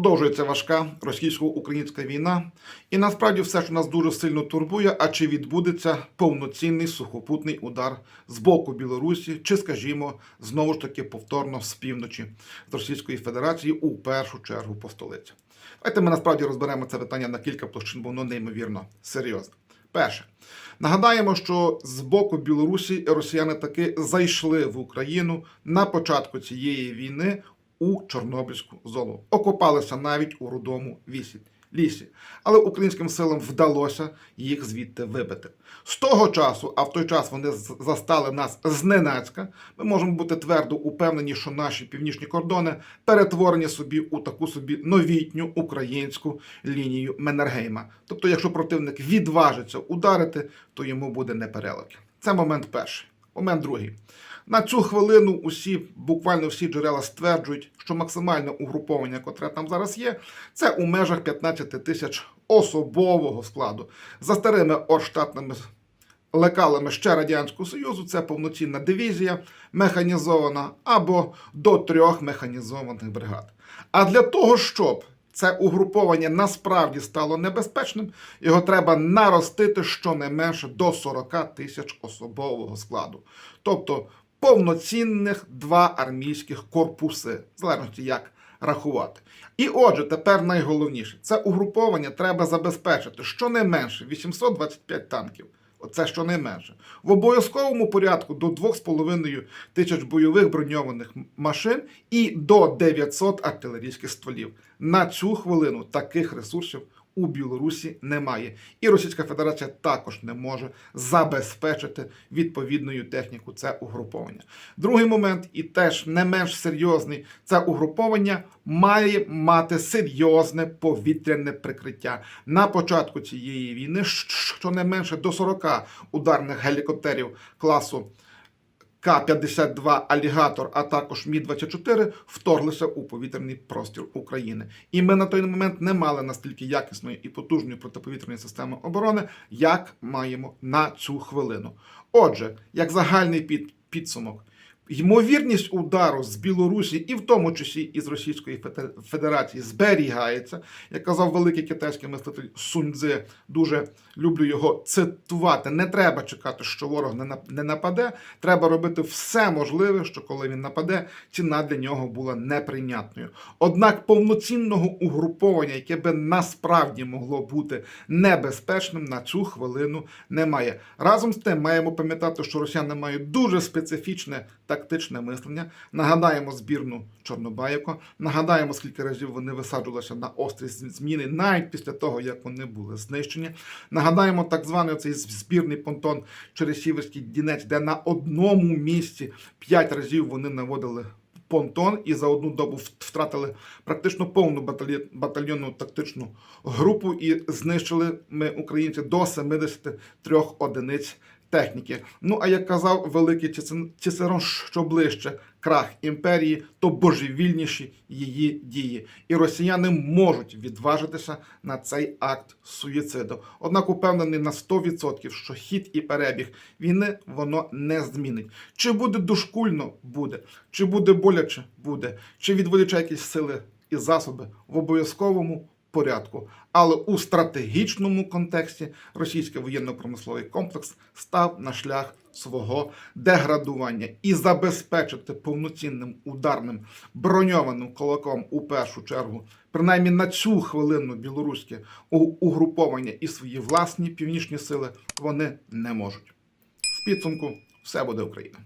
Продовжується важка російсько-українська війна, і насправді все, що нас дуже сильно турбує, а чи відбудеться повноцінний сухопутний удар з боку Білорусі, чи, скажімо, знову ж таки повторно з півночі з Російської Федерації у першу чергу по столиці. Давайте ми насправді розберемо це питання на кілька площин, бо воно неймовірно серйозне. Перше, нагадаємо, що з боку Білорусі росіяни таки зайшли в Україну на початку цієї війни у Чорнобильську зону. Окопалися навіть у рудому вісі. Лісі, але українським силам вдалося їх звідти вибити. З того часу, а в той час вони застали нас зненацька. Ми можемо бути твердо упевнені, що наші північні кордони перетворені собі у таку собі новітню українську лінію Менергейма. Тобто, якщо противник відважиться ударити, то йому буде непереливки. Це момент перший. Момент другий. На цю хвилину усі, буквально всі джерела стверджують, що максимальне угруповання, котре там зараз є, це у межах 15 тисяч особового складу. За старими орштатними лекалами ще Радянського Союзу, це повноцінна дивізія, механізована або до трьох механізованих бригад. А для того, щоб це угруповання насправді стало небезпечним, його треба наростити щонайменше до 40 тисяч особового складу. Тобто повноцінних два армійських корпуси, в залежності як рахувати. І отже, тепер найголовніше це угруповання треба забезпечити щонайменше 825 танків. Оце щонайменше. В обов'язковому порядку до 2,5 тисяч бойових броньованих машин і до 900 артилерійських стволів. На цю хвилину таких ресурсів у Білорусі немає. І Російська Федерація також не може забезпечити відповідною техніку це угруповання. Другий момент, і теж не менш серйозний, це угруповання має мати серйозне повітряне прикриття. На початку цієї війни щонайменше до 40 ударних гелікоптерів класу. К-52 Алігатор, а також Мі-24 вторглися у повітряний простір України. І ми на той момент не мали настільки якісної і потужної протиповітряної системи оборони, як маємо на цю хвилину. Отже, як загальний під, підсумок, ймовірність удару з Білорусі, і в тому числі із Російської Фете- Федерації, зберігається. Як казав великий китайський мислитель Сунь Цзи, дуже люблю його цитувати. Не треба чекати, що ворог не нап- не нападе. Треба робити все можливе, що коли він нападе, ціна для нього була неприйнятною. Однак повноцінного угруповання, яке би насправді могло бути небезпечним, на цю хвилину немає. Разом з тим маємо пам'ятати, що росіяни мають дуже специфічне тактичне мислення. Нагадаємо збірну Чорнобаївку, нагадаємо, скільки разів вони висаджувалися на острі зміни, навіть після того, як вони були знищені. Нагадаємо так званий цей збірний понтон через Сіверський Дінець, де на одному місці п'ять разів вони наводили понтон і за одну добу втратили практично повну баталі... батальйонну тактичну групу і знищили ми українці до 73 одиниць техніки. Ну а як казав великий Цицерон, що ближче крах імперії, то божевільніші її дії. І росіяни можуть відважитися на цей акт суїциду. Однак упевнений на 100%, що хід і перебіг війни воно не змінить. Чи буде дошкульно? Буде. Чи буде боляче? Буде. Чи відволіче якісь сили і засоби в обов'язковому порядку. Але у стратегічному контексті російський воєнно-промисловий комплекс став на шлях свого деградування і забезпечити повноцінним ударним броньованим кулаком у першу чергу, принаймні на цю хвилину білоруське угруповання і свої власні північні сили вони не можуть. В підсумку все буде Україна.